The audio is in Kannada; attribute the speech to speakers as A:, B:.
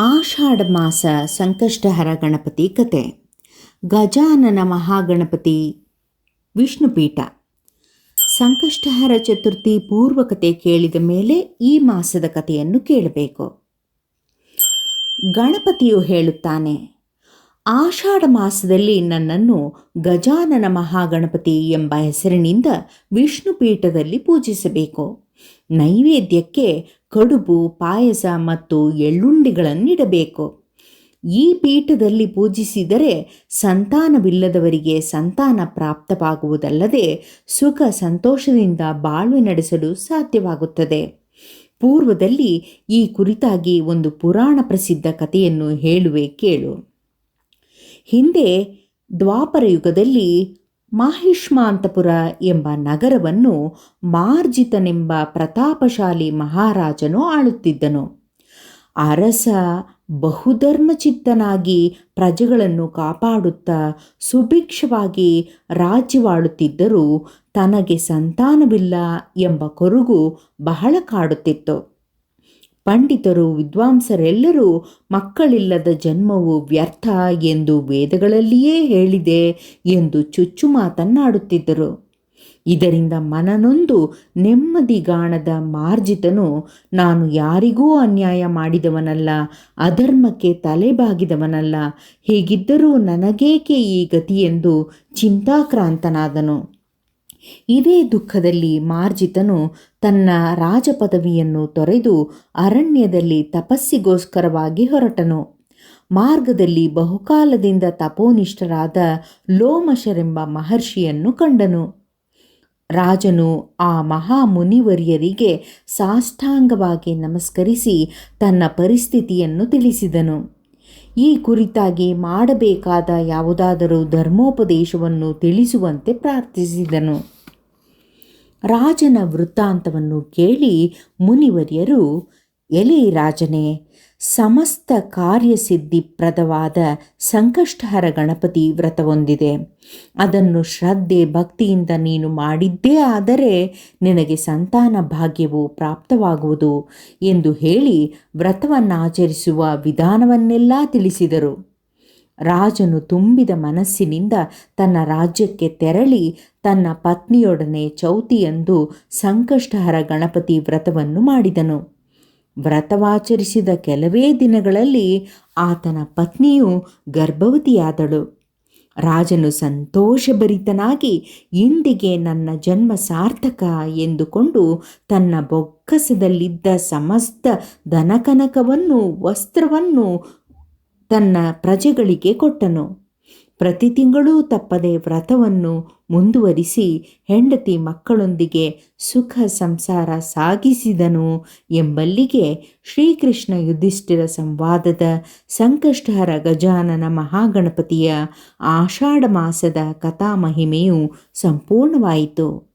A: ಆಷಾಢ ಮಾಸ ಸಂಕಷ್ಟಹರ ಗಣಪತಿ ಕತೆ. ಗಜಾನನ ಮಹಾಗಣಪತಿ ವಿಷ್ಣುಪೀಠ. ಸಂಕಷ್ಟಹರ ಚತುರ್ಥಿ ಪೂರ್ವಕತೆ ಕೇಳಿದ ಮೇಲೆ ಈ ಮಾಸದ ಕಥೆಯನ್ನು ಕೇಳಬೇಕು. ಗಣಪತಿಯು ಹೇಳುತ್ತಾನೆ, ಆಷಾಢ ಮಾಸದಲ್ಲಿ ನನ್ನನ್ನು ಗಜಾನನ ಮಹಾಗಣಪತಿ ಎಂಬ ಹೆಸರಿನಿಂದ ವಿಷ್ಣುಪೀಠದಲ್ಲಿ ಪೂಜಿಸಬೇಕು. ನೈವೇದ್ಯಕ್ಕೆ ಕಡುಬು, ಪಾಯಸ ಮತ್ತು ಎಳ್ಳುಂಡಿಗಳನ್ನಿಡಬೇಕು. ಈ ಪೀಠದಲ್ಲಿ ಪೂಜಿಸಿದರೆ ಸಂತಾನವಿಲ್ಲದವರಿಗೆ ಸಂತಾನ ಪ್ರಾಪ್ತವಾಗುವುದಲ್ಲದೆ ಸುಖ ಸಂತೋಷದಿಂದ ಬಾಳ್ವೆ ನಡೆಸಲು ಸಾಧ್ಯವಾಗುತ್ತದೆ. ಪೂರ್ವದಲ್ಲಿ ಈ ಕುರಿತಾಗಿ ಒಂದು ಪುರಾಣ ಪ್ರಸಿದ್ಧ ಕಥೆಯನ್ನು ಹೇಳುವೆ ಕೇಳು. ಹಿಂದೆ ದ್ವಾಪರ ಯುಗದಲ್ಲಿ ಮಾಹಿಷ್ಮಾಂತಪುರ ಎಂಬ ನಗರವನ್ನು ಮಾರ್ಜಿತನೆಂಬ ಪ್ರತಾಪಶಾಲಿ ಮಹಾರಾಜನು ಆಳುತ್ತಿದ್ದನು. ಅರಸ ಬಹುಧರ್ಮಚಿತ್ತನಾಗಿ ಪ್ರಜೆಗಳನ್ನು ಕಾಪಾಡುತ್ತಾ ಸುಭಿಕ್ಷವಾಗಿ ರಾಜ್ಯವಾಳುತ್ತಿದ್ದರೂ ತನಗೆ ಸಂತಾನವಿಲ್ಲ ಎಂಬ ಕೊರಗು ಬಹಳ ಕಾಡುತ್ತಿತ್ತು. ಪಂಡಿತರು, ವಿದ್ವಾಂಸರೆಲ್ಲರೂ ಮಕ್ಕಳಿಲ್ಲದ ಜನ್ಮವು ವ್ಯರ್ಥ ಎಂದು ವೇದಗಳಲ್ಲಿಯೇ ಹೇಳಿದೆ ಎಂದು ಚುಚ್ಚು ಮಾತನ್ನಾಡುತ್ತಿದ್ದರು ಇದರಿಂದ ಮನನೊಂದು ನೆಮ್ಮದಿಗಾಣದ ಮಾರ್ಜಿತನು, ನಾನು ಯಾರಿಗೂ ಅನ್ಯಾಯ ಮಾಡಿದವನಲ್ಲ, ಅಧರ್ಮಕ್ಕೆ ತಲೆಬಾಗಿದವನಲ್ಲ, ಹೀಗಿದ್ದರೂ ನನಗೇಕೆ ಈ ಗತಿಯೆಂದು ಚಿಂತಾಕ್ರಾಂತನಾದನು. ಇದೇ ದುಃಖದಲ್ಲಿ ಮಾರ್ಜಿತನು ತನ್ನ ರಾಜಪದವಿಯನ್ನು ತೊರೆದು ಅರಣ್ಯದಲ್ಲಿ ತಪಸ್ಸಿಗೋಸ್ಕರವಾಗಿ ಹೊರಟನು. ಮಾರ್ಗದಲ್ಲಿ ಬಹುಕಾಲದಿಂದ ತಪೋನಿಷ್ಠರಾದ ಲೋಮಶರೆಂಬ ಮಹರ್ಷಿಯನ್ನು ಕಂಡನು. ರಾಜನು ಆ ಮಹಾಮುನಿವರ್ಯರಿಗೆ ಸಾಷ್ಟಾಂಗವಾಗಿ ನಮಸ್ಕರಿಸಿ ತನ್ನ ಪರಿಸ್ಥಿತಿಯನ್ನು ತಿಳಿಸಿದನು. ಈ ಕುರಿತಾಗಿ ಮಾಡಬೇಕಾದ ಯಾವುದಾದರೂ ಧರ್ಮೋಪದೇಶವನ್ನು ತಿಳಿಸುವಂತೆ ಪ್ರಾರ್ಥಿಸಿದನು. ರಾಜನ ವೃತ್ತಾಂತವನ್ನು ಕೇಳಿ ಮುನಿವರ್ಯರು, ಎಲೆ ರಾಜನೇ, ಸಮಸ್ತ ಕಾರ್ಯಸಿದ್ಧಿಪ್ರದವಾದ ಸಂಕಷ್ಟಹರ ಗಣಪತಿ ವ್ರತವೊಂದಿದೆ. ಅದನ್ನು ಶ್ರದ್ಧೆ ಭಕ್ತಿಯಿಂದ ನೀನು ಮಾಡಿದ್ದೇ ಆದರೆ ನಿನಗೆ ಸಂತಾನ ಭಾಗ್ಯವು ಪ್ರಾಪ್ತವಾಗುವುದು ಎಂದು ಹೇಳಿ ವ್ರತವನ್ನಾಚರಿಸುವ ವಿಧಾನವನ್ನೆಲ್ಲ ತಿಳಿಸಿದರು. ರಾಜನು ತುಂಬಿದ ಮನಸ್ಸಿನಿಂದ ತನ್ನ ರಾಜ್ಯಕ್ಕೆ ತೆರಳಿ ತನ್ನ ಪತ್ನಿಯೊಡನೆ ಚೌತಿಯಂದು ಸಂಕಷ್ಟಹರ ಗಣಪತಿ ವ್ರತವನ್ನು ಮಾಡಿದನು. ವ್ರತವಾಚರಿಸಿದ ಕೆಲವೇ ದಿನಗಳಲ್ಲಿ ಆತನ ಪತ್ನಿಯು ಗರ್ಭವತಿಯಾದಳು. ರಾಜನು ಸಂತೋಷಭರಿತನಾಗಿ, ಇಂದಿಗೆ ನನ್ನ ಜನ್ಮ ಸಾರ್ಥಕ ಎಂದುಕೊಂಡು ತನ್ನ ಬೊಕ್ಕಸದಲ್ಲಿದ್ದ ಸಮಸ್ತ ದನಕನಕವನ್ನು ವಸ್ತ್ರವನ್ನು ತನ್ನ ಪ್ರಜೆಗಳಿಗೆ ಕೊಟ್ಟನು. ಪ್ರತಿ ತಿಂಗಳೂ ತಪ್ಪದೆ ವ್ರತವನ್ನು ಮುಂದುವರಿಸಿ ಹೆಂಡತಿ ಮಕ್ಕಳೊಂದಿಗೆ ಸುಖ ಸಂಸಾರ ಸಾಗಿಸಿದನು ಎಂಬಲ್ಲಿಗೆ ಶ್ರೀಕೃಷ್ಣ ಯುಧಿಷ್ಠಿರ ಸಂವಾದದ ಸಂಕಷ್ಟಹರ ಗಜಾನನ ಮಹಾಗಣಪತಿಯ ಆಷಾಢ ಮಾಸದ ಕಥಾಮಹಿಮೆಯು ಸಂಪೂರ್ಣವಾಯಿತು.